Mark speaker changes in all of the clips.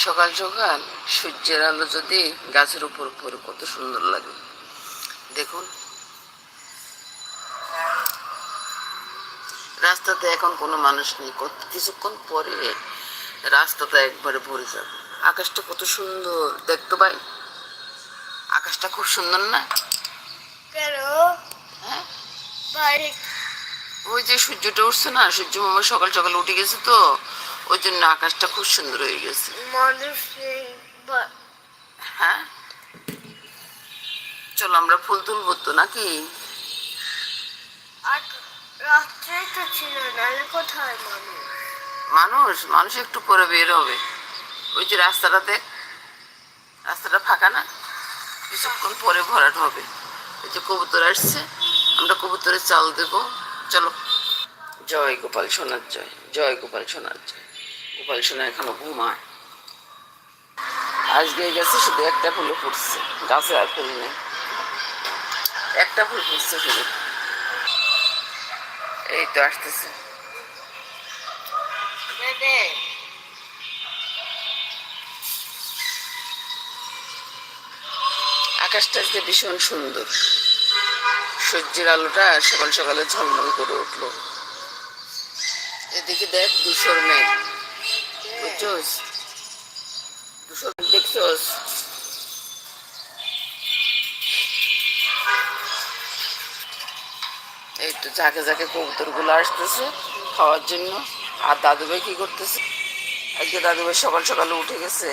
Speaker 1: সকাল সকাল সূর্যের আলো যদি গাছের উপর পড়ে কত সুন্দর লাগে। দেখুন। রাস্তাতে এখন কোনো মানুষ নেই কত কিছুক্ষণ পরে রাস্তাটা একবারে ভরে যাবে। আকাশটা কত সুন্দর দেখতো ভাই? আকাশটা খুব সুন্দর না? হ্যাঁ? ওই যে সূর্যটা উঠছে না সূর্য মামা সকাল সকাল উঠে গেছে তো। ওই জন্য আকাশটা খুব সুন্দর হয়ে গেছে। হ্যাঁ? চলো আমরা ফুল তুলবো তো নাকি?
Speaker 2: মানুষ?
Speaker 1: মানুষ একটু পরে বের হবে। ওই যে রাস্তাটাতে রাস্তাটা ফাঁকা না? কিছুক্ষণ পরে ভরাট হবে। ওই যে কবুতর আসছে আমরা কবুতরের চাল দেব। চলো। জয় গোপাল সোনার জয় জয় গোপাল সোনার জয়। গোপাল সোনা এখনও ঘুমায়। আজকে গেছে শুধু একটা ফুলও ফুটছে। গাছে আর ফুল নেই। একটা ফুল ফুটছে শুধু। এই তো আসতেছে। আকাশটা আজকে ভীষণ সুন্দর। সূর্যের আলোটা সকাল সকালে ঝলমল করে উঠল। এদিকে দেখ দুশোর মেঘ। দুশোর মেঘ দেখছোস? এই তো ঝাঁকে ঝাঁকে কবুতরগুলো আসতেছে খাওয়ার জন্য। আর দাদু ভাই কি করতেছে? আজকে দাদু ভাই সকাল সকালে উঠে গেছে,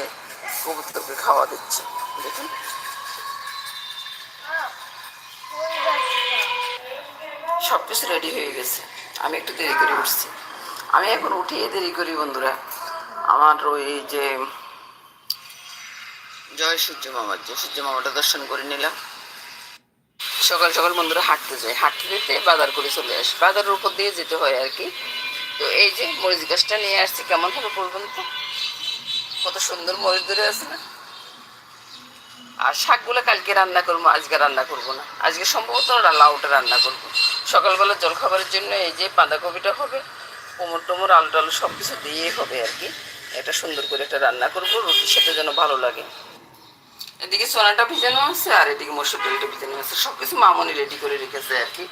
Speaker 1: কবুতরকে খাওয়া দিচ্ছে। দেখুন। সব কিছু রেডি হয়ে গেছে। আমি একটু দেরি করে উঠছি। আমি এখন উঠিয়ে দেরি করি, বন্ধুরা। আমার ওই যে জয় সূর্য মামার জয় সূর্য মামাটা দর্শন করে নিলাম। সকাল সকাল বন্ধুরা হাঁটতে যাই। হাঁটতে যেতে বাজার করে চলে আসি। বাজারের উপর দিয়ে যেতে হয় আর কি। তো এই যে মরিচ গাছটা নিয়ে আসছি, কেমন ভাবে বলবেন তো? কত সুন্দর মরিচ ধরে আছে না? আর শাকগুলো কালকে রান্না করব, আজকে রান্না করব না। আজকে সম্ভবত লাউটা রান্না করব। সকালবেলা জলখাবারের জন্য এই যে বাঁধাকপিটা হবে, কোমর টোমর আলু টালু সব কিছু দিয়ে হবে আর কি। এটা সুন্দর করে একটা রান্না করব, রুটির সাথে যেন ভালো লাগে। এদিকে সোনাটা ভিজানো আছে, আর এদিকে মসুর ডালটা ভিজানো আছে। সব কিছু মামনি রেডি করে রেখেছে আর কি।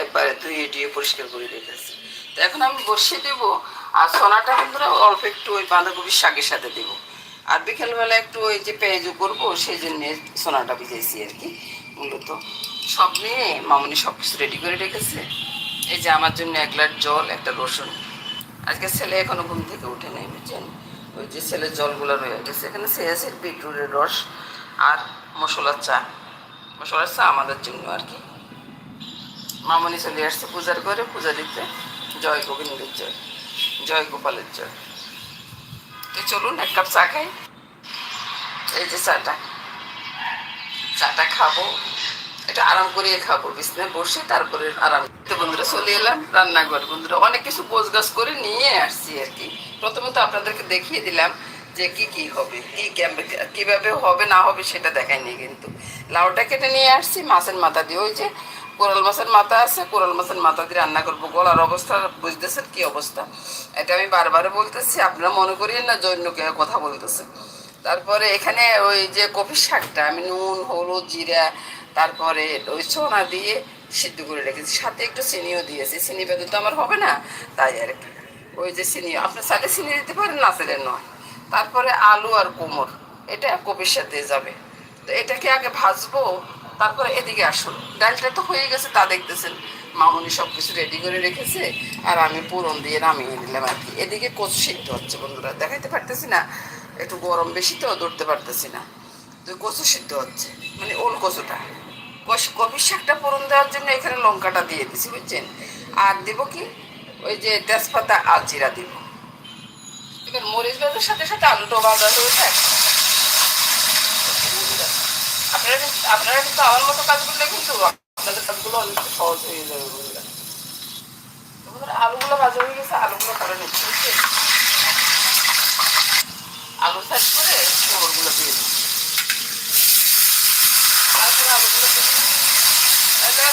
Speaker 1: একবারে ধুয়ে টুয়ে পরিষ্কার করে রেখেছে। তো এখন আমি বসিয়ে দেবো, আর সোনাটা বন্ধুরা অল্প একটু ওই বাঁধাকপির শাকের সাথে দেবো। আর বিকেলবেলা একটু ওই যে পেঁয়াজু করব, সেই জন্যে সোনাটা ভিজাইছি আর কি, মূলত। সব নিয়ে মামনি সব কিছু রেডি করে রেখেছে। এই যে আমার জন্য এক গ্লাস জল, একটা রসুন। আজকে ছেলে এখনও ঘুম থেকে উঠে ওই যে ছেলের জলগুলো রয়ে গেছে। এখানে সে আছে বিটরুটের রস আর মশলার চা। মশলার চা আমাদের জন্য আর কি। মামনি চলে আসছে পূজার করে পূজা দিতে। জয় গোবিন্দের জয় জয় গোপালের জয়। তো চলুন এক কাপ চা খাই। এই যে চাটা। চাটা খাব। এটা আরাম করে খাব, বিছনায় বসে তারপরে আরাম তো বন্ধুরা, চলে এলাম রান্নাঘর। বন্ধুরা, অনেক কিছু গোছ গাছ করে নিয়ে আসছি আর কি। প্রথমত আপনাদেরকে দেখিয়ে দিলাম যে কি কি হবে, কি কীভাবে হবে, না হবে সেটা দেখায়নি কিন্তু। লাউটা কেটে নিয়ে আসছি, মাছের মাথা দিয়ে। ওই যে কোরাল মাছের মাথা আছে, কোরাল মাছের মাথা দিয়ে রান্না করব। গলার অবস্থা, বুঝতেছেন কি অবস্থা? এটা আমি বারবার বলতেছি, আপনারা মনে করিয়েন না জৈন্য কে কথা বলতেছে। তারপরে এখানে ওই যে কফি শাকটা, আমি নুন, হলুদ, জিরা তারপরে ওই সোনা দিয়ে সিদ্ধ করে রেখেছি। সাথে একটু চিনিও দিয়েছি। চিনি বেঁধে তো আমার হবে না। তাই আর কি। ওই যে চিনি, আপনার চাইলে চিনি দিতে পারেন, না চাইলে নয়। তারপরে আলু আর কোমর এটা কপির সাথে যাবে। তো এটাকে আগে ভাজবো, তারপরে এদিকে আসুন। ডালটা তো হয়ে গেছে, তা দেখতেছেন। মামুনি সব কিছু রেডি করে রেখেছে, আর আমি পুরন দিয়ে নামিয়ে নিলাম আর কি। এদিকে কচু সিদ্ধ হচ্ছে বন্ধুরা, দেখাইতে পারতেছি না। একটু গরম বেশি তো ধরতে পারতেছি না। তো কচু সিদ্ধ হচ্ছে মানে ওল কচুটা। কপির শাকটা পুরন দেওয়ার জন্য এখানে লঙ্কাটা দিয়ে দিছি, বুঝছেন? আর দেব কি? ওই যে তেজপাতা আর জিরা দিব। এবার মরিচ ভাজার সাথে সাথে আলুটাও ভাজা হয়ে যায়। আপনারা আপনারা কিন্তু আমার মতো কাজ করলে কিন্তু আপনাদের কাজগুলো অনেক সহজ হয়ে যাবে বন্ধুরা। আলুগুলো ভাজা হয়ে গেছে, আলুগুলো করে নিচ্ছি, বুঝছেন? আলু সাইড করে কোমরগুলো দিয়ে দিচ্ছি। তারপরে আলুগুলো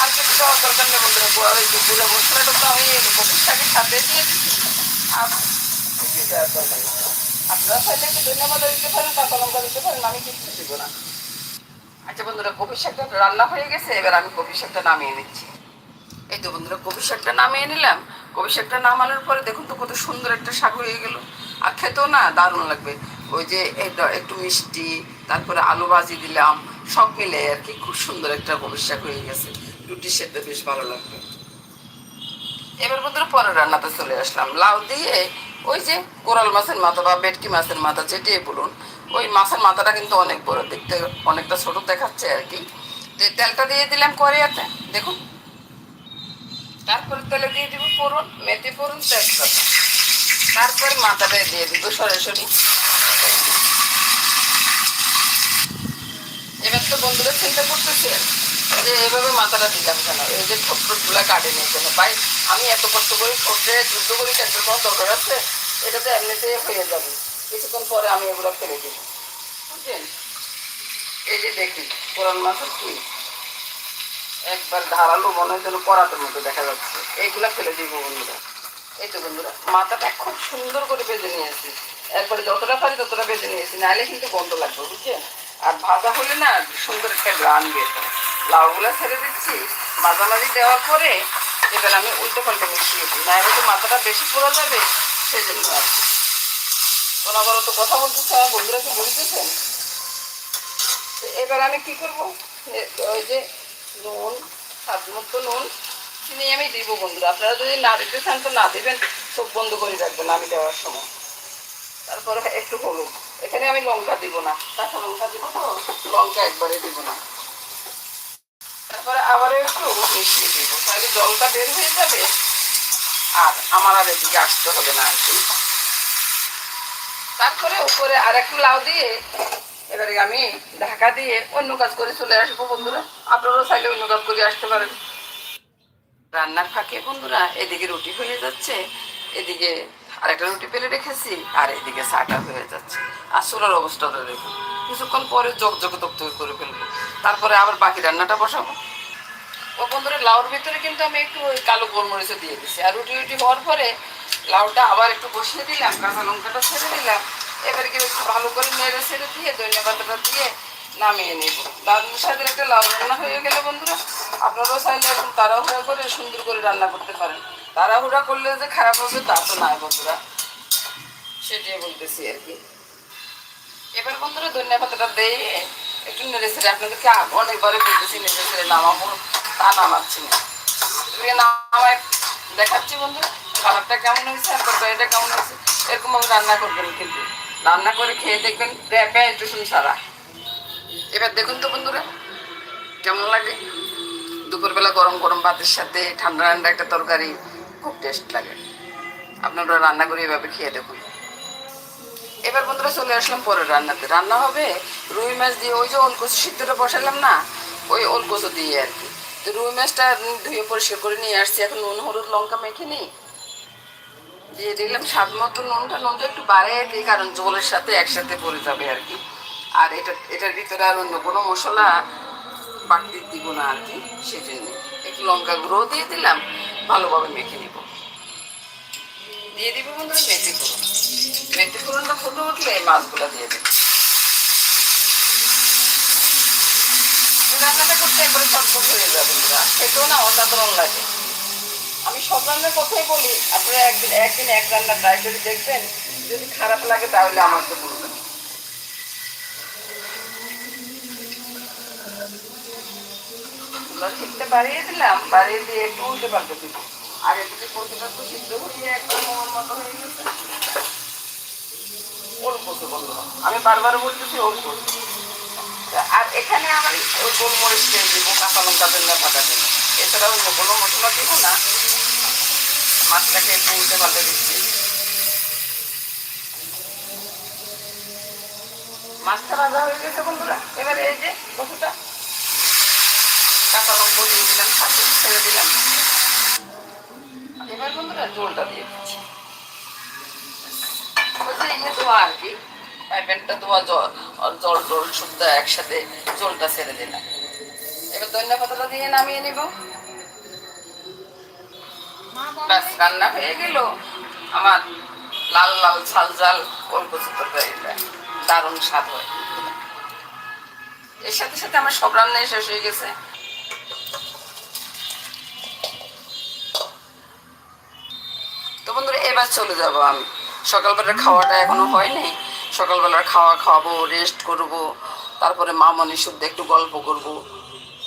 Speaker 1: আর কিছু দরকার নেই বন্ধুরা ওই তো আমি সাথে আর দিতে পারেন দিতে পারেন আমি না আচ্ছা বন্ধুরা কপির শাকটা রান্না হয়ে গেছে, এবার আমি কপির শাকটা নামিয়ে নিচ্ছি। এই তো বন্ধুরা কপির শাকটা নামিয়ে নিলাম। কপির শাকটা নামানোর পরে দেখুন তো কত সুন্দর একটা শাক হয়ে গেল। আর খেতেও না দারুণ লাগবে। ওই যে একটু মিষ্টি তারপরে আলু ভাজি দিলাম। সব মিলে আর কি খুব সুন্দর একটা শাক হয়ে গেছে। রুটি সেদ্ধ বেশ ভালো লাগবে এবার বন্ধুরা পরের রান্নাতে চলে আসলাম। লাউ দিয়ে ওই যে কোরাল মাছের মাথা বা বেটকি মাছের মাথা যেটাই বলুন, ওই মাছের মাথাটা কিন্তু অনেক বড়, দেখতে অনেকটা ছোট দেখাচ্ছে আর কি। এই তেলটা দিয়ে দিলাম করিয়াতে দেখুন। তারপরে তেলে দিয়ে দিব ফোড়ন, মেথি ফোড়ন, তেজপাতা। তারপরে মাথাটা দিয়ে দিব সরাসরি এবার তো বন্ধুরা চিন্তা করতেছে। যে এভাবে মাথাটা দিলাম কেন এই যে ঠোঁটগুলা কাটে নিয়ে কেন ভাই, আমি এত কষ্ট করে ঠোঁটে যুদ্ধ করে কাটার কোনো দরকার আছে? এটা তো এমনিতে হয়ে যাবে। কিছুক্ষণ পরে আমি এগুলো ফেলে দিব। বুঝছেন এই যে দেখি কোরআন মাছের কি? একবার ধারালো মনে হয় যেন করাতের মতো দেখা যাচ্ছে। এইগুলা ফেলে দিব বন্ধুরা। এই তো বন্ধুরা, মাথাটা খুব সুন্দর করে বেজে নিয়েছি। একবারে যতটা পারি ততটা বেজে নিয়েছি। নাহলে কিন্তু গন্ধ লাগবে বুঝছেন আর ভাজা হলে না সুন্দর একটা গ্রান বের হয়। ছেড়ে দিচ্ছি, মাঝামাঝি দেওয়ার পরে এবার আমি উল্টো পাল্টে মিশিয়ে দিই। নাহলে তো মাথাটা বেশি পড়া যাবে, সেজন্য আর কি। ওনাবার তো, কথা বলতেছে, আমার বন্ধুরা কি বুঝতেছেন তো এবার আমি কি করব? ওই যে নুন, স্বাদ মতো নুন, চিনি আমি দিব বন্ধুরা। আপনারা যদি না দিতে চান তো না দেবেন, চোখ বন্ধ করে রাখবেন আমি দেওয়ার সময়। তারপরে একটু হলুদ। এখানে আমি লঙ্কা দিব না। কাঁচা লঙ্কা দিব তো? লঙ্কা একবারে দিব না। তারপরে আবারও একটু মিশিয়ে দিব। তাহলে জলটা বের হয়ে যাবে। আর আমার আর এদিকে আসতে হবে না আর কি। তারপরে উপরে আর একটু লাউ দিয়ে এবারে আমি ঢাকা দিয়ে অন্য কাজ করে চলে আসব বন্ধুরা। আপনারাও চাইলে অন্য কাজ করে আসতে পারেন। রান্নার ফাঁকে বন্ধুরা, এদিকে রুটি হয়ে যাচ্ছে, এদিকে আরেকটা রুটি পেলে রেখেছি, আর এদিকে চাটা হয়ে যাচ্ছে। আর চুলার অবস্থাটা দেখুন, কিছুক্ষণ পরে জগ জগ তক করে ফেলব। তারপরে আবার বাকি রান্নাটা বসাবো। ও বন্ধুরা, লাউর ভিতরে কিন্তু আমি একটু ওই কালো গোলমরিচও দিয়ে দিছি। আর রুটি রুটি হওয়ার পরে লাউটা আবার একটু বসিয়ে দিলাম, কাঁচা লঙ্কাটা ছেড়ে দিলাম। এবার কি একটু ভালো করে নেড়ে ছেড়ে দিয়ে ধনিয়া পাতাটা দিয়ে নামিয়ে নেব। দারুণ স্বাদের একটা লাউ রান্না হয়ে গেলে বন্ধুরা। আপনারাও চাইলে এখন তাড়াহুড়া করে সুন্দর করে রান্না করতে পারেন। তাড়াহুড়া করলে যে খারাপ হবে তা তো নয় বন্ধুরা। সেটাই বলতেছি আর কি। এবার বন্ধুরা ধনিয়া পাতাটা দিয়ে একটু নেড়ে ছেড়ে আপনাদেরকে অনেকবারে বলতেছি, নেড়ে ছেড়ে নামাবো। তা নামাচ্ছি না। নামায় দেখাচ্ছি বন্ধু খাবারটা কেমন হয়েছে আর তরকারিটা কেমন হয়েছে। এরকম ভাবে রান্না করবেন কিন্তু। রান্না করে খেয়ে দেখবেন পেঁয়াজ রসুন ছাড়া। এবার দেখুন তো বন্ধুরা, কেমন লাগে? দুপুরবেলা গরম গরম ভাতের সাথে ঠান্ডা ঠান্ডা একটা তরকারি, খুব টেস্ট লাগে। আপনারা রান্না করে এভাবে খেয়ে দেখুন। এবার বন্ধুরা চলে আসলাম পরের রান্নাতে। রান্না হবে রুই মাছ দিয়ে ওই যে ওলকচু সিদ্ধটা বসালাম না, ওই ওলকচু দিয়ে আর কি। তো রুই মাছটা ধুয়ে পরিষ্কার করে নিয়ে আসছি। এখন নুন, হলুদ, লঙ্কা মেখে নিই। দিয়ে দিলাম স্বাদ মতো নুনটা। নুনটা একটু বাড়িয়ে দিই কারণ জলের সাথে একসাথে পড়ে যাবে আর কি। আর এটা, এটার ভিতরে আর অন্য কোনো মশলা বাড়তি দিব না আর কি সেই জন্য একটু লঙ্কা গুঁড়ো দিয়ে দিলাম, ভালোভাবে মেখে নিব। দিয়ে দিব বন্ধুরা মেথি ফোড়ন মেথি ফোড়নটা ফুটে উঠলে মাছগুলো দিয়ে দেবো রান্নাটা করতে একবারে চটপট হয়ে যাবে বন্ধুরা, খেতেও না অসাধারণ লাগে। আমি সব রান্নার কথাই বলি, আপনারা একদিন একদিন এক রান্না ট্রাই করে দেখবেন, যদি খারাপ লাগে তাহলে আমাকে বলবেন। ঠিকটা বাড়িয়ে দিলাম বাড়িয়ে দিয়ে একটু উল্টে পাল্টে দিব। আর এদিকে কচুটা তো সিদ্ধ হয়ে একদম মোমোর মতো হয়ে গেছে। ওর কচু বন্ধুরা আমি বারবার বলতেছি ওর কচু আর এখানে আমার ওই গোলমরিচ তেল দিব কাঁচা লঙ্কা ধনিয়া পাতা দেব এছাড়া অন্য কোনো মশলা দিব না। মাছটাকে একটু উল্টে পাল্টে দিচ্ছি। মাছটা ভাজা হয়ে গেছে বন্ধুরা। এবারে এই যে কতটা কাঁচা লঙ্কা দিলাম সাথে ছেড়ে দিলাম এবার বন্ধুরা জলটা দিয়ে দিচ্ছি জল জল শুদ্ধ একসাথে জলটা ছেড়ে দিলাম এবার ধনিয়া পাতাটা দিয়ে নামিয়ে নিব ব্যাস রান্না হয়ে গেল আমার লাল লাল ঝাল ঝাল কলকচি তরকারিটা দারুণ স্বাদ হয় এর সাথে সাথে আমার সব রান্নাই শেষ হয়ে গেছে। বন্ধুরা, এবার চলে যাব আমি। সকালবেলার খাওয়াটা এখনও হয়নি। সকালবেলার খাওয়া খাওয়াবো রেস্ট করব, তারপরে মামনি শুদ্ধ একটু গল্প করব,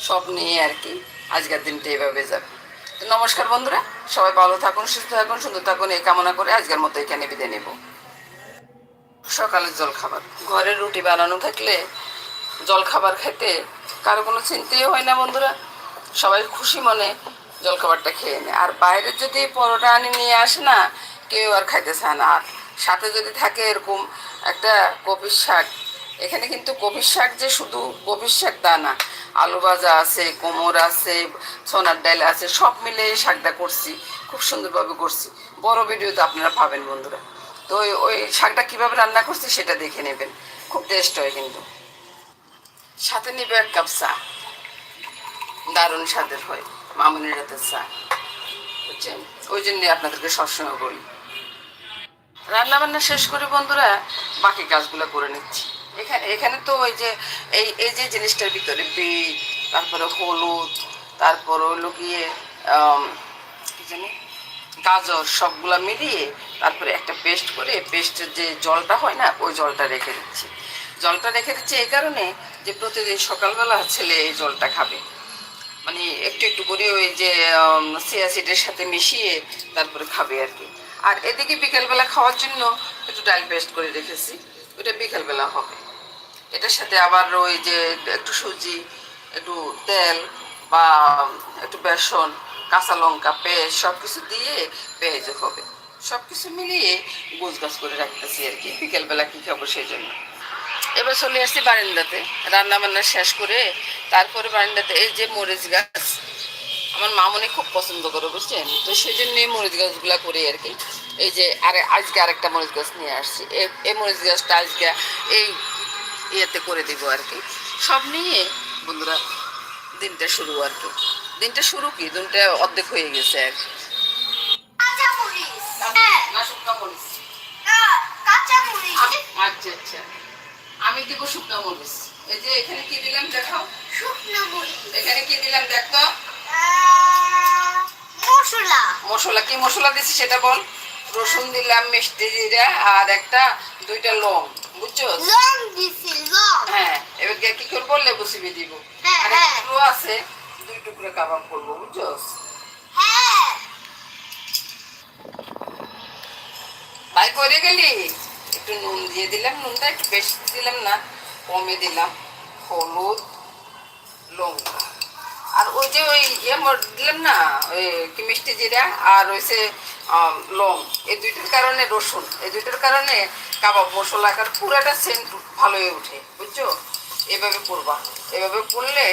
Speaker 1: সব নিয়ে আর কি। আজকের দিনটা এভাবে যাবে। নমস্কার বন্ধুরা, সবাই ভালো থাকুন, সুস্থ থাকুন, সুন্দর থাকুন, এই কামনা করে আজকের মতো এখানে বিদায় নেব। সকালের জল খাবার। ঘরে রুটি বানানো থাকলে জল খাবার খেতে কারও কোনো চিন্তাই হয় না বন্ধুরা। সবাই খুশি মনে জলখাবারটা খেয়ে নেয় আর বাইরে যদি পরোটা আনি নিয়ে আসে না, কেউ আর খাইতে চায় না। আর সাথে যদি থাকে এরকম একটা কপির শাক। এখানে কিন্তু কপির শাক যে শুধু কপির শাক তা না, আলু ভাজা আছে, কোমর আছে, সোনার ডাল আছে, সব মিলে শাকটা করছি, খুব সুন্দরভাবে করছি। বড় ভিডিও তো আপনারা পাবেন বন্ধুরা। তো ওই ওই শাকটা কীভাবে রান্না করছি সেটা দেখে নেবেন। খুব টেস্ট হয় কিন্তু। সাথে নিবে এক কাপ চা। দারুণ স্বাদের হয়। মামুনির রাতের চা। বুঝছেন? ওই জন্যে আপনাদেরকে সবসময় বলি। রান্না বান্না শেষ করে বন্ধুরা বাকি কাজগুলো করে নিচ্ছি। এখানে এখানে তো ওই যে, এই এই যে জিনিসটার ভিতরে বিট, তারপরে হলুদ, তারপর হলো গিয়ে কি জানি? গাজর সবগুলা মিলিয়ে তারপরে একটা পেস্ট করে, পেস্টের যে জলটা হয় না, ওই জলটা রেখে দিচ্ছি। জলটা রেখে দিচ্ছি এই কারণে যে প্রতিদিন সকালবেলা ছেলে এই জলটা খাবে। মানে একটু একটু করে ওই যে সিয়া সিডের সাথে মিশিয়ে তারপরে খাবে আর কি। আর এদিকে বিকেলবেলা খাওয়ার জন্য একটু ডাল পেস্ট করে রেখেছি, ওটা বিকেলবেলা হবে। এটার সাথে আবার ওই যে একটু সুজি, একটু তেল বা একটু বেসন, কাঁচা লঙ্কা পেঁয়াজ সব কিছু দিয়ে পেঁয়াজও হবে। সব কিছু মিলিয়ে গোছ গাছ করে রাখতেছি আর কি, বিকেলবেলা কী খাব সেই জন্য। এবার চলে আসছি বারান্দাতে। রান্না বান্না শেষ করে তারপরে বারান্দাতে এই যে মরিচ গাছ আমার মামনি খুব পছন্দ করে বুঝছেন? তো সেই জন্য এই মরিচ গাছগুলো করি আর কি। এই যে আরে আজকে আরেকটা মরিচ গাছ নিয়ে আসছি। এই- মরিচ গাছটা আজকে এই ইয়েতে করে দিব আর কি। সব নিয়ে বন্ধুরা দিনটা শুরু আর কি। দিনটা শুরু কি? দিনটা অর্ধেক হয়ে গেছে আর কি।
Speaker 2: হ্যাঁ
Speaker 1: আচ্ছা আচ্ছা। আমি দিব শুকনো মরিচ। এই যে এখানে কি দিলাম দেখো
Speaker 2: শুকনো মরিচ।
Speaker 1: এখানে কি দিলাম
Speaker 2: আহ, মশলা।
Speaker 1: মশলা কি মশলা দিছি সেটা বল? রসুন দিলাম মিষ্টি জিরা আর একটা দুইটা লং। বুঝছ?
Speaker 2: লং দিছি লং।
Speaker 1: হ্যাঁ এবার কি করব? লেবু চিবি দিব।
Speaker 2: হ্যাঁ,
Speaker 1: আর
Speaker 2: হ্যাঁ।
Speaker 1: একটু আছে দুই টুকরো কাবাব করব বুঝছ?
Speaker 2: হ্যাঁ।
Speaker 1: তাই করে গেলি? একটু নুন দিয়ে দিলাম। নুনটা একটু বেশি দিলাম না, কমে দিলাম। হলুদ, লঙ্কা। আর ওই যে ওই ইয়ে দিলাম না কি মিষ্টি জিরা আর হয়েছে লং। এই দুইটার কারণে রসুন। এই দুইটার কারণে কাবাব মশলাকার পুরাটা সেন্ট ভালো হয়ে ওঠে, বুঝছ? এভাবে করবা। এভাবে করলে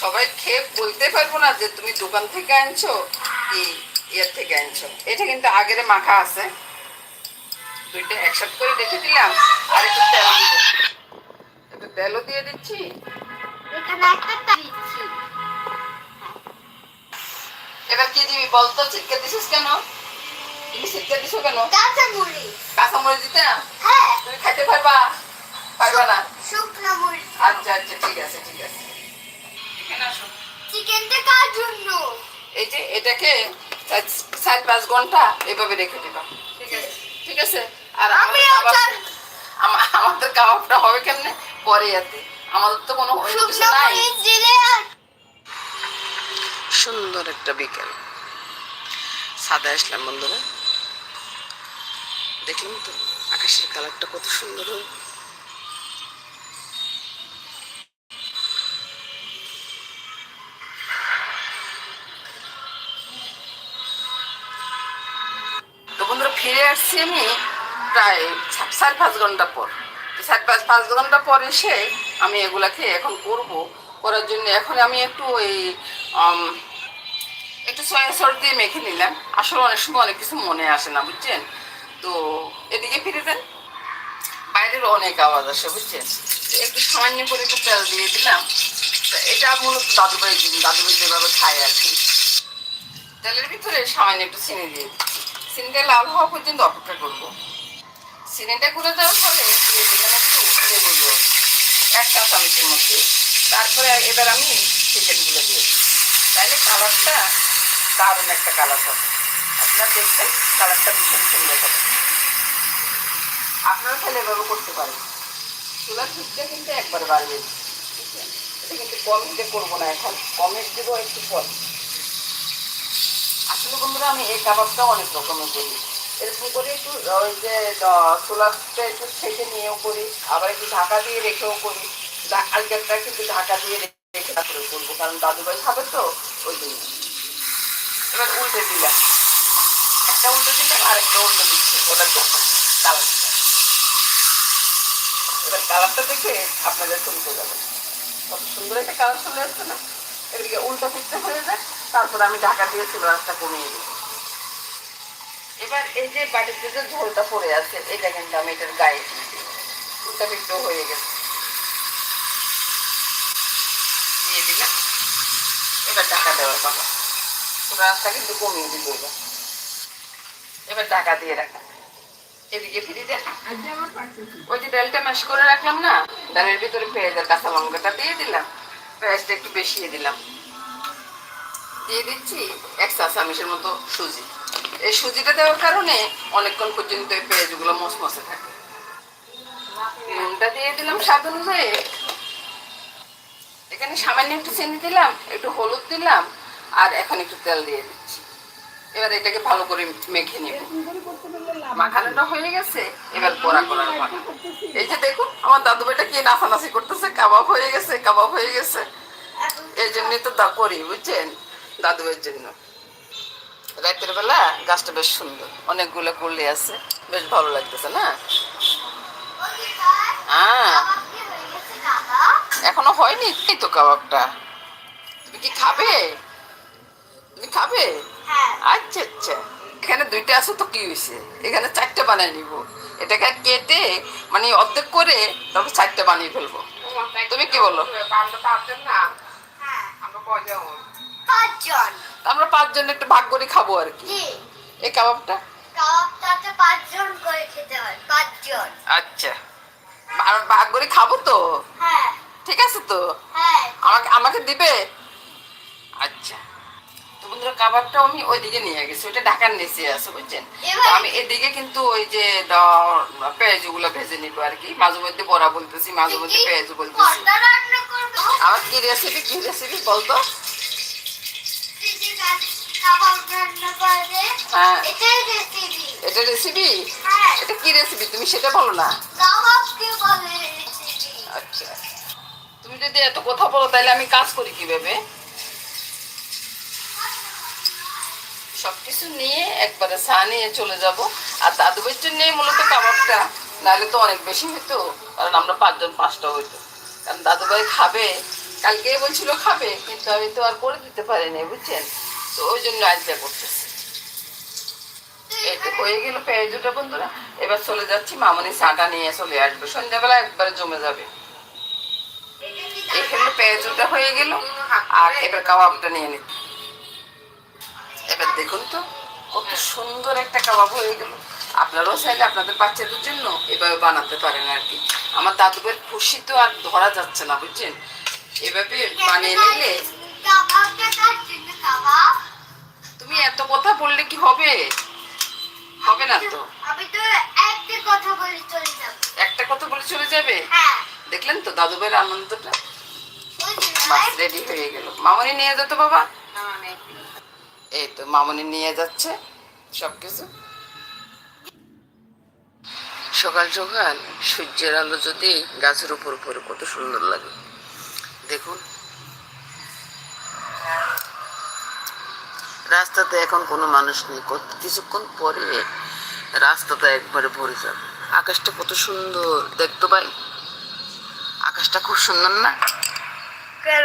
Speaker 1: সবাই খেয়ে বলতে পারব না যে তুমি দোকান থেকে আনছো কি ইয়ের থেকে আনছো। এটা কিন্তু আগের মাখা আছে। দুইটা একসাথে করে রেখে দিলাম আর একটু তেল দিব একটু তেলও দিয়ে দিচ্ছি। এবার কি দিবি বলতো চিটকে দিছিস কেন? তুমি দিছো কেন? কাঁচামরিচ। দিতে? না
Speaker 2: হ্যাঁ।
Speaker 1: তুমি খাইতে পারবা? পারবা না?
Speaker 2: শুকনো মরিচ
Speaker 1: আচ্ছা আচ্ছা ঠিক আছে ঠিক আছে।
Speaker 2: চিকেনটা কার জন্য
Speaker 1: এই যে এটাকে চার পাঁচ ঘণ্টা এভাবে রেখে দিবা। ঠিক আছে আর
Speaker 2: আমি
Speaker 1: আমাদের কাবাব- আমাদের কাবাবটা হবে কেমনে? পরে যাতে আমাদের তো কোনো কিছু নাই। সুন্দর একটা বিকেল। সাদা আসলাম বন্ধুরা। দেখলাম তো? আকাশের কালারটা কত সুন্দর ফিরে আসছি আমি প্রায় সাড়ে পাঁচ ঘণ্টা পর। চার পাঁচ পাঁচ ঘণ্টা পর এসে আমি এগুলাকে এখন করব। করার জন্য এখন আমি একটু ওই একটু সয়া সস দিয়ে মেখে নিলাম। আসলে অনেক সময় অনেক কিছু মনে আসে না, বুঝছেন? তো এদিকে ফিরে দেন বাইরের অনেক আওয়াজ আসে, বুঝছেন? একটু সামান্য করে একটু তেল দিয়ে দিলাম। এটা মূলত দাদুভাই দাদুভাই যেভাবে খায় আর কি। তেলের ভিতরে সামান্য একটু চিনি দিয়ে দিচ্ছি চিনিটা লাল হওয়া পর্যন্ত অপেক্ষা করব। চিনিটা করে দেওয়ার পরে দিয়ে একটু লেবুর রস এক চা চামচের মধ্যে। তারপরে এবার আমি চিকেনগুলো দিয়ে দিই। তাহলে কালারটা দারুণ একটা কালার হবে। আপনারা দেখবেন কালারটা ভীষণ সুন্দর হবে। আপনারা তাহলে এভাবে করতে পারেন। চুলার হিটটা কিন্তু একবার বাড়বে। এটা কিন্তু কম হিটে করব না, এখন কম হিট দেবো একটু পর আসলে বন্ধুরা, আমি এই কাবাবটা অনেক রকমের করি। এরকম করে একটু ওই যে ছোলাটা একটু ছেঁকে নিয়েও করি, আবার একটু ঢাকা দিয়ে রেখেও করি। আজকেরটা কিন্তু ঢাকা দিয়ে রেখে তারপরে করব, কারণ দাদুভাই খাবে তো, ওই জন্য। এবার উল্টে দিলাম। একটা উল্টে দিলাম, আর একটা উল্টে দিচ্ছি ওটার জন্য কালারটা এবার কালারটা দেখে আপনাদের চমকে যাবে। কত সুন্দর একটা কালার চলে আসছে না? এদিকে উল্টো পিঠতে হয়ে যায়। তারপর আমি ঢাকা দিয়ে চুলো রাস্তা কমিয়ে দিই। এবার এই যে বাটিতে যে ঝোলটা পড়ে আছে এটা কিন্তু আমি এটার গায়ে দিয়ে উল্টা পিঠতে হয়ে গেছে। দিয়ে দিলাম। এবার ঢাকা দেওয়ার কথা রাস্তা কিন্তু কমিয়ে দিব এবার এবার ঢাকা দিয়ে রাখা এদিকে ফিরে দেন ওই যে ডালটা ম্যাশ করে রাখলাম না ডালের ভিতরে পেঁয়াজের কাঁচা লঙ্কাটা দিয়ে দিলাম। পেঁয়াজটা একটু বেশিয়ে দিলাম। দিয়ে দিচ্ছি এক চা চামচের মতো সুজি। এই সুজিটা দেওয়ার কারণে অনেকক্ষণ পর্যন্ত এই পেঁয়াজগুলো মসমসে থাকে। নুনটা দিয়ে দিলাম স্বাদ অনুযায়ী। এখানে সামান্য একটু চিনি দিলাম, একটু হলুদ দিলাম, আর এখন একটু তেল দিয়ে দিচ্ছি। এবার এটাকে ভালো করে মেখে নিব। মাখানোটা হয়ে গেছে, এবার পোড়া করার এই যে দেখুন, আমার দাদু বেটা কি নাচানাচি করতেছে, কাবাব হয়ে গেছে, কাবাব হয়ে গেছে। এই জন্যই তো দা করি, বুঝছেন? দাদুবের জন্য। রাতের বেলা গাছটা বেশ সুন্দর। অনেকগুলো করলে আছে। বেশ ভালো লাগতেছে না? হ্যাঁ এখনও হয়নি এই তো কাবাবটা। তুমি কি খাবে? তুমি খাবে?
Speaker 2: হ্যাঁ।
Speaker 1: আচ্ছা আচ্ছা। এখানে দুইটা আছে তো কি হয়েছে এখানে চারটে বানিয়ে নিব। এটাকে কেটে মানে অর্ধেক করে তারপর চারটে বানিয়ে ফেলব। তুমি কি বলো?
Speaker 2: হ্যাঁ। পাঁচজন।
Speaker 1: আমরা পাঁচজন একটু ভাগ করে খাব আর কি। এই কাবাবটা?
Speaker 2: কাবাবটাতে পাঁচজন করে খেতে হয় পাঁচজন।
Speaker 1: আচ্ছা। আর ভাগ করে খাব তো?
Speaker 2: হ্যাঁ।
Speaker 1: ঠিক আছে তো?
Speaker 2: হ্যাঁ।
Speaker 1: আমাকে আমাকে দিবে? আচ্ছা। তো বন্ধুরা কাবাবটা আমি ওইদিকে নিয়ে গেছি ওইটা ঢাকার নিচে আছে বুঝছেন? তো আমি এদিকে কিন্তু ওই যে পেঁয়াজগুলো ভেজে নিব আর কি। মাঝে মধ্যে বড়া বলতেছি মাঝে মধ্যে পেঁয়াজ বলতেছি। আমার কি রেসিপি কি রেসিপি বলতো
Speaker 2: চিজি কাবাব রান্না করবে
Speaker 1: হ্যাঁ। এটা রেসিপি
Speaker 2: হ্যাঁ।
Speaker 1: এটা কি রেসিপি তুমি সেটা বলো না। আচ্ছা। তুমি যদি এত কথা বলো তাহলে আমি কাজ করি কীভাবে? সবকিছু নিয়ে একবারে চা নিয়ে চলে যাব। আর দাদু বাচ্চা নিয়ে মূলত কাবাবটা নাহলে তো অনেক বেশি হতো কারণ আমরা পাঁচজন পাঁচটা হইতো। কারণ দাদু ভাই খাবে কালকে বলছিল খাবে কিন্তু আমি তো আর করে দিতে পারিনি বুঝছেন? তো ওই জন্য আজকে করতেছি। এই হয়ে গেল পেঁয়াজুটা বন্ধুরা। এবার চলে যাচ্ছি, মামনি চাটা নিয়ে চলে আসবে। সন্ধ্যাবেলা একবারে জমে যাবে। এখানে পেঁয়াজুটা হয়ে গেল, আর এবার কাবাবটা নিয়ে নিচ্ছি এবার দেখুন তো, কত সুন্দর একটা কাবাব হয়ে গেল। আপনারাও চাইলে আপনাদের বাচ্চাদের জন্য এভাবে বানাতে পারেন আর কি। আমার দাদুদের খুশি তো আর ধরা যাচ্ছে না, বুঝছেন? এভাবে বানিয়ে নিলে তুমি এত কথা বললে কি হবে? হবে না তো।
Speaker 2: আমি তো একটা কথা বলে চলে যাব।
Speaker 1: একটা কথা বলে চলে যাবে?
Speaker 2: হ্যাঁ।
Speaker 1: দেখলেন তো দাদু ভাইয়ের আনন্দটা বাস রেডি হয়ে গেল। মামনি নিয়ে যেত বাবা। এই তো মামনি নিয়ে যাচ্ছে সবকিছু। সকাল সকাল সূর্যের আলো যদি গাছের উপর পড়ে কত সুন্দর লাগে। দেখুন রাস্তাতে এখন কোনো মানুষ নেই। কত- কিছুক্ষণ পরে রাস্তাটা একবারে ভরে যাবে। আকাশটা কত সুন্দর দেখতো ভাই? আকাশটা খুব সুন্দর না?
Speaker 2: কেন?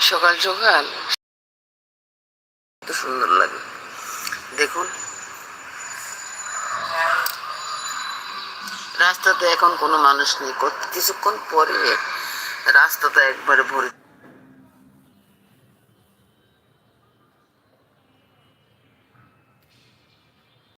Speaker 1: সকাল সকাল। সুন্দর লাগে। দেখুন রাস্তাতে এখন কোনো মানুষ নেই। কিছুক্ষণ পরে রাস্তাটা একবারে ভরে